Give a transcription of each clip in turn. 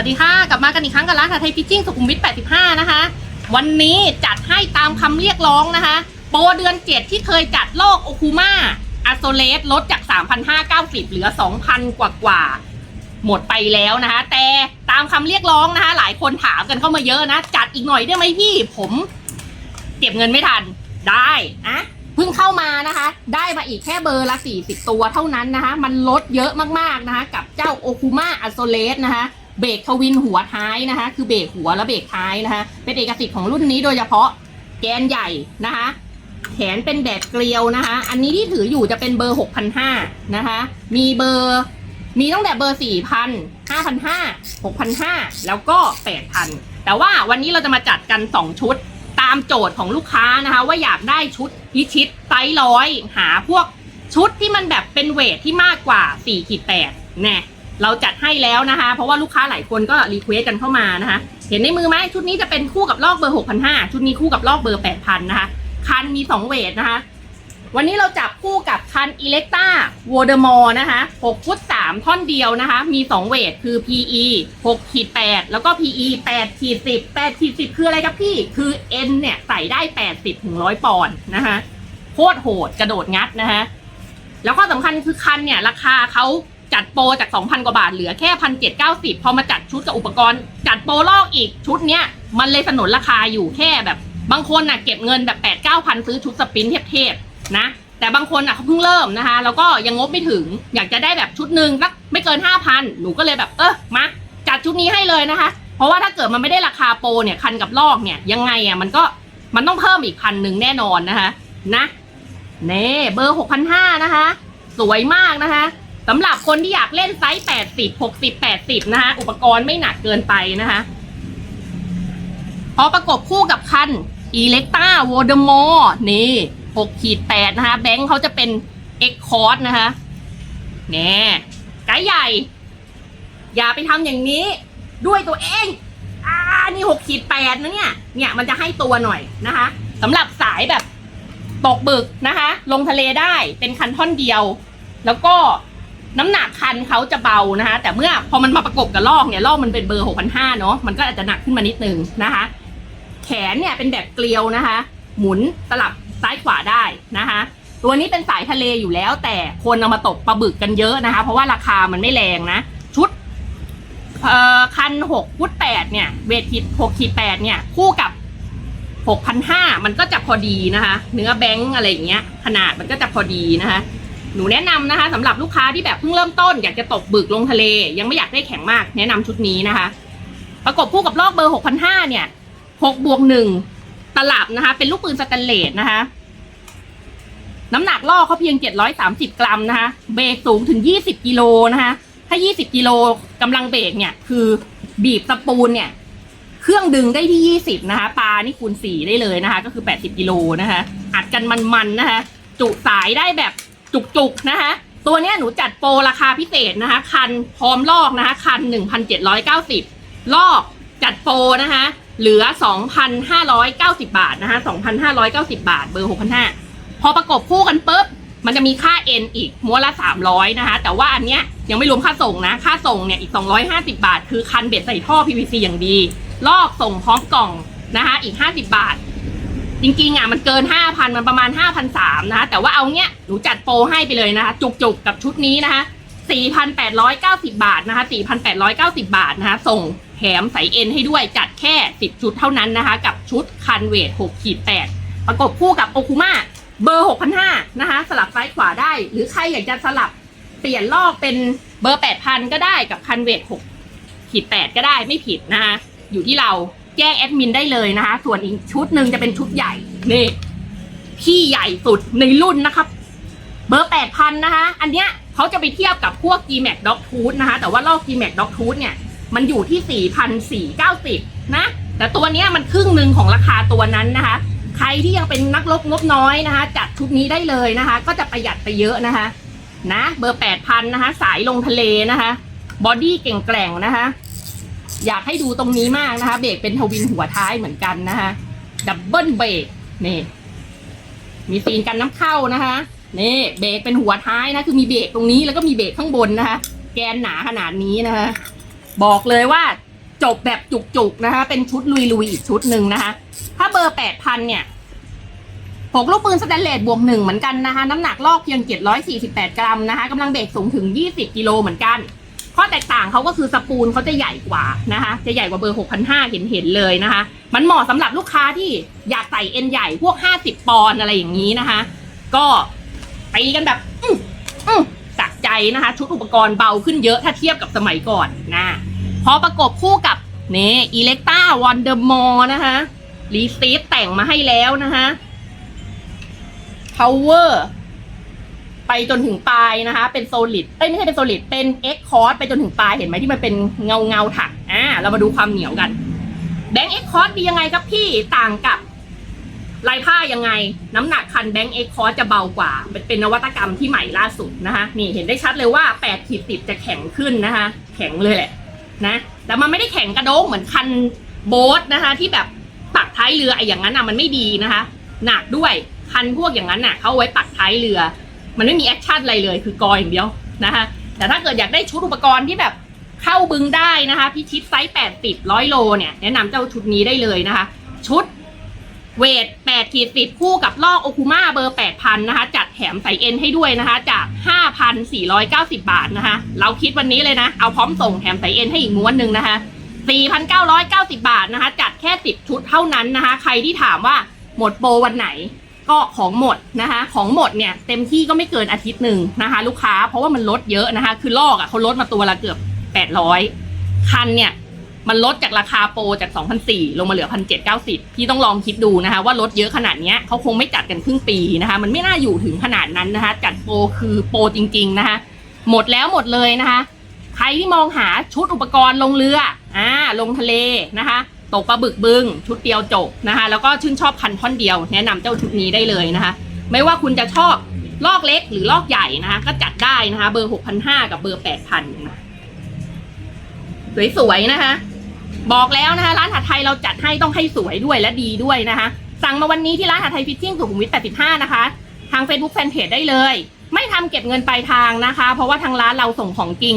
วัสดีค่ะกลับมากันอีกครั้งกับร้านอาหารไทยพิชชิ่งสุขุมวิท 85 นะคะ วันนี้จัดให้ตามคำเรียกร้องนะคะ โปรเดือน 7 ที่เคยจัดโลกโอคูมาอะโซเลสลดจาก 3,590 เหลือ 2,000 กว่ากว่าหมดไปแล้วนะคะ แต่ตามคำเรียกร้องนะคะ หลายคนถามกันเข้ามาเยอะนะ จัดอีกหน่อยได้ไหมพี่ ผมเก็บเงินไม่ทันได้อะเพิ่งเข้ามานะคะ ได้มาอีกแค่เบอร์ละ 40 ตัวเท่านั้นนะคะ มันลดเยอะมากๆนะคะ กับเจ้าโอคูมาอะโซเลสนะคะ เบรกทวินหัวท้ายนะคะ คือเบรกหัวและเบรกท้ายนะคะ เป็นเอกสิทธิ์ของรุ่นนี้โดยเฉพาะแกนใหญ่นะคะ แขนเป็นแบบเกลียวนะคะ อันนี้ที่ถืออยู่จะเป็นเบอร์ 6,500นะคะ มีเบอร์มีตั้งแต่เบอร์ 4,000 5,500 6,500 แล้วก็ 8,000 แต่ว่าวันนี้เราจะมาจัดกัน 2 ชุดตามโจทย์ของลูกค้านะคะ ว่าอยากได้ชุดพิชิตไซส์ร้อยหาพวกชุดที่มันแบบเป็นเวทที่มากกว่า 4 ขีด8แน่ เราจัดให้แล้วนะคะ เพราะว่าลูกค้าหลายคนก็รีเควสกันเข้ามานะคะ เห็นในมือไหมชุดนี้จะเป็นคู่กับลอกเบอร์6,500ชุดนี้คู่กับลอกเบอร์8,000นะคะ คันมี 2 เวทนะคะ วันนี้เราจับคู่กับคันอิเล็กต้าวอเดอร์มอร์นะคะ6ฟุต3ท่อนเดียวนะคะ มี 2 เวทคือ PE 6ขีด8แล้วก็ PE 8ขีด10 8ขีด10 คืออะไรครับพี่ คือ N เนี่ยใส่ได้ 80ถึง100 ปอนด์นะคะ โคตรโหดกระโดดงัดนะคะแล้วก็สำคัญคือคันเนี่ยราคาเขา จัดโปรจาก 2,000 กว่าบาทเหลือแค่1,790พอมาจัดชุดกับอุปกรณ์ จัดโปรลอกอีกชุดเนี้ย มันเลยสนนราคาอยู่แค่แบบ บางคนน่ะเก็บเงินแบบ8 9 0 0 0ซื้อชุดสปรินท์เทพๆนะ แต่บางคนอะเขาเพิ่งเริ่มนะคะ แล้วก็ยังงบไม่ถึง อยากจะได้แบบชุดหนึ่งสักไม่เกิน 5,000 หนูก็เลยแบบเออมาจัดชุดนี้ให้เลยนะคะ เพราะว่าถ้าเกิดมันไม่ได้ราคาโปรเนี่ยคันกับลอกเนี่ยยังไงอะมันก็มันต้องเพิ่มอีกพันหนึ่งแน่นอนนะคะนะเน่เบอร์6,500นะคะ สวยมากนะคะ สำหรับคนที่อยากเล่นไซส์ 80 60 80 นะคะ อุปกรณ์ไม่หนักเกินไปนะคะพอประกบคู่กับคัน e l e c t r a w o d e m o r นี่6ขีด8นะคะ แบงค์เขาจะเป็น X c o r d นะคะแน่ไกด์ใหญ่ อย่าไปทำอย่างนี้ด้วยตัวเองอ่านี่6ขีด8นะเนี่ย เนี่ยมันจะให้ตัวหน่อยนะคะสำหรับสายแบบตกบึกนะคะ ลงทะเลได้เป็นคันท่อนเดียว แล้วก็ น้ำหนักคันเขาจะเบานะคะ แต่เมื่อพอมันมาประกบกับลอกเนี่ยลอกมันเป็นเบอร์ 6,500 เนาะมันก็อาจจะหนักขึ้นมานิดนึงนะคะ แขนเนี่ยเป็นแบบเกลียวนะคะ หมุนสลับซ้ายขวาได้นะคะ ตัวนี้เป็นสายทะเลอยู่แล้ว แต่คนเอามาตกปลาบึกกันเยอะนะคะ เพราะว่าราคามันไม่แรงนะ ชุดคันหกฟุตแปดเนี่ย เวทขีดหกขีดแปดเนี่ย คู่กับหกพันห้ามันก็จะพอดีนะคะ เนื้อแบงค์อะไรอย่างเงี้ย ขนาดมันก็จะพอดีนะคะ หนูแนะนำนะคะสำหรับลูกค้าที่แบบเพิ่งเริ่มต้น อยากจะตกบึกลงทะเล ยังไม่อยากได้แข็งมาก แนะนำชุดนี้นะคะ ประกบคู่กับลอกเบอร์6,500เนี่ย6บวก1ตลับนะคะ เป็นลูกปืนสแตนเลสนะคะ น้ำหนักลอกเขาเพียง 730 กรัมนะคะ เบรกสูงถึง 20 กิโลนะคะ ถ้า 20 กิโลกำลังเบรกเนี่ย คือบีบสปูนเนี่ย เครื่องดึงได้ที่ 20 นะคะ ปลานี่คูณ4ได้เลยนะคะ ก็คือ 80 กิโลนะคะ อัดกันมันๆนะคะ จุสายได้แบบ จุกๆนะคะตัวนี้หนูจัดโปรราคาพิเศษนะคะ คันพร้อมลอกนะคะ คัน 1,790 ลอกจัดโปรนะคะ เหลือ 2,590 บาทนะคะ 2,590 บาท เบอร์ 6,500 พอประกบคู่กันปุ๊บ มันจะมีค่า N อีกม้วนละ 300 นะคะ แต่ว่าอันเนี้ยยังไม่รวมค่าส่งนะ ค่าส่งเนี่ยอีก 250 บาท คือคันเบ็ดใส่ท่อ PVC อย่างดี ลอกส่งพร้อมกล่องนะคะ อีก 50 บาท จริงๆอะมันเกิน 5,000 มันประมาณ5,300นะคะแต่ว่าเอาเนี้ยหนูจัดโปรให้ไปเลยนะคะ จุกๆกับชุดนี้นะคะ4,890 บาทนะคะ4,890 บาทนะคะ ส่งแถมใส่เอ็นให้ด้วยจัดแค่ 10 ชุดเท่านั้นนะคะ กับชุดคันเวท6ขีด8ประกบคู่กับโอคุมาเบอร์ 6,500นะคะ สลับซ้ายขวาได้ หรือใครอยากจะสลับเปลี่ยนลอกเป็นเบอร์ 8,000 ก็ได้กับคันเวท6ขีด8ก็ได้ไม่ผิดนะคะ อยู่ที่เรา แจ้งแอดมินได้เลยนะคะ ส่วนอีกชุดหนึ่งจะเป็นชุดใหญ่นี่พี่ใหญ่สุดในรุ่นนะครับ เบอร์8,000นะคะ อันเนี้ยเขาจะไปเทียบกับพวก G-Max Dog Tooth นะคะ แต่ว่าลอก G-Max Dog Tooth เนี่ย มันอยู่ที่ 4,490 นะ แต่ตัวเนี้ยมันครึ่งหนึ่งของราคาตัวนั้นนะคะ ใครที่ยังเป็นนักลบงบน้อยนะคะ จัดชุดนี้ได้เลยนะคะ ก็จะประหยัดไปเยอะนะคะ นะ เบอร์8,000นะคะ สายลงทะเลนะคะ บอดี้เก่งแกร่งนะคะ อยากให้ดูตรงนี้มากนะคะ เบรกเป็นทวินหัวท้ายเหมือนกันนะคะดับเบิลเบรกนี่มีซีนกันน้ำเข้านะคะนี่เบรกเป็นหัวท้ายนะ คือมีเบรกตรงนี้แล้วก็มีเบรกข้างบนนะคะ แกนหนาขนาดนี้นะคะ บอกเลยว่าจบแบบจุกๆนะคะ เป็นชุดลุยๆอีกชุดหนึ่งนะคะ ถ้าเบอร์แปดพันเนี่ยหกลูกปืนสแตนเลสบวกหนึ่งเหมือนกันนะคะ น้ำหนักลอกเพียงเจ็ดร้อยสี่สิบแปดกรัมนะคะกำลังเบรกสูงถึงยี่สิบกิโลเหมือนกัน ข้อแตกต่างเขาก็คือสปูลเขาจะใหญ่กว่านะคะ จะใหญ่กว่าเบอร์หกพันห้าเห็นเห็นๆเลยนะคะ มันเหมาะสำหรับลูกค้าที่อยากใส่เอ็นใหญ่พวกห้าสิบปอนอะไรอย่างนี้นะคะ ก็ตีกันแบบอื้อสักใจนะคะ ชุดอุปกรณ์เบาขึ้นเยอะถ้าเทียบกับสมัยก่อนนะพอประกบคู่กับนี่อิเล็กต้าวอนเดอร์มอนะคะรีซีฟแต่งมาให้แล้วนะคะ power ไปจนถึงปลายนะคะ เป็นโซลิดเอ้ยไม่ใช่เป็นโซลิดเป็น X c o r s ไปจนถึงปลายเห็นไหมที่มันเป็นเงาเงาถักอ่าเรามาดูความเหนียวกันแบงค์ X c o r s ดียังไงครับพี่ต่างกับลายผ้ายังไง น้ำหนักคันแบงค์เอ็กคอร์จะเบากว่าเป็นนวัตกรรมที่ใหม่ล่าสุดนะคะนี่เห็นได้ชัดเลยว่า8ขีดติดจะแข็งขึ้นนะคะ แข็งเลยแหละนะแต่มันไม่ได้แข็งกระโดงเหมือนคันโบ๊ทนะคะ ที่แบบปักท้ายเรือไอ้อย่างนั้นอะมันไม่ดีนะคะ หนักด้วยคันพวกอย่างนั้นน่ะเขาเอาไว้ปักท้ายเรือ มันไม่มีแอคชั่นอะไรเลยคือกออย่างเดียวนะคะแต่ถ้าเกิดอยากได้ชุดอุปกรณ์ที่แบบเข้าบึงได้นะคะพิชิตไซส์80 100 โลเนี่ยแนะนำเจ้าชุดนี้ได้เลยนะคะ ชุดเวท8ขีดสิบคู่กับลอกโอคุมาเบอร์ 8,000 นะคะ จัดแถมใส่เอ็นให้ด้วยนะคะ จาก 5,490 บาทนะคะ เราคิดวันนี้เลยนะ เอาพร้อมส่งแถมใส่เอ็นให้อีกม้วนหนึ่งนะคะ 4,990 บาทนะคะ จัดแค่ 10 ชุดเท่านั้นนะคะ ใครที่ถามว่าหมดโปรวันไหน ก็ของหมดนะคะ ของหมดเนี่ยเต็มที่ก็ไม่เกินอาทิตย์หนึ่งนะคะ ลูกค้าเพราะว่ามันลดเยอะนะคะ คือลอกอะ่ะเขาลดมาตัวละเกือบ800คันเนี่ยมันลดจากราคาโปรจาก2,400ลงมาเหลือ 1,790 พี่ต้องลองคิดดูนะคะว่าลดเยอะขนาดนี้เขาคงไม่จัดกันครึ่งปีนะคะ มันไม่น่าอยู่ถึงขนาดนั้นนะคะ จัดโปรคือโปรจริง ๆนะคะ หมดแล้วหมดเลยนะคะ ใครที่มองหาชุดอุปกรณ์ลงเรืออ่าลงทะเลนะคะ ตกปลาบึกบึงชุดเดียวจบนะคะ แล้วก็ชื่นชอบคันท่อนเดียว แนะนำเจ้าชุดนี้ได้เลยนะคะ ไม่ว่าคุณจะชอบลอกเล็กหรือลอกใหญ่นะคะ ก็จัดได้นะคะ เบอร์6,500กับเบอร์8,000นสวยๆนะคะ บอกแล้วนะคะ ร้านหัดไทยเราจัดให้ต้องให้สวยด้วยและดีด้วยนะคะ สั่งมาวันนี้ที่ร้านหัดไทยฟิชชิ่งสุขุมวิท85 นะคะ ทาง Facebook Fanpage ได้เลย ไม่ทำเก็บเงินปลายทางนะคะ เพราะว่าทางร้านเราส่งของจริง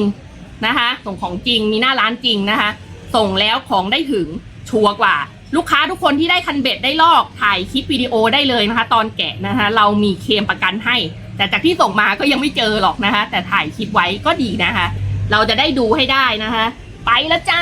นะคะ ส่งของจริงมีหน้าร้านจริงนะคะ ส่งแล้วของได้ถึง ชัวร์กว่า ลูกค้าทุกคนที่ได้คันเบ็ดได้ลอกถ่ายคลิปวิดีโอได้เลยนะคะ ตอนแกะนะคะ เรามีเคลมประกันให้ แต่จากที่ส่งมาก็ยังไม่เจอหรอกนะคะ แต่ถ่ายคลิปไว้ก็ดีนะคะ เราจะได้ดูให้ได้นะคะ ไปแล้วจ้า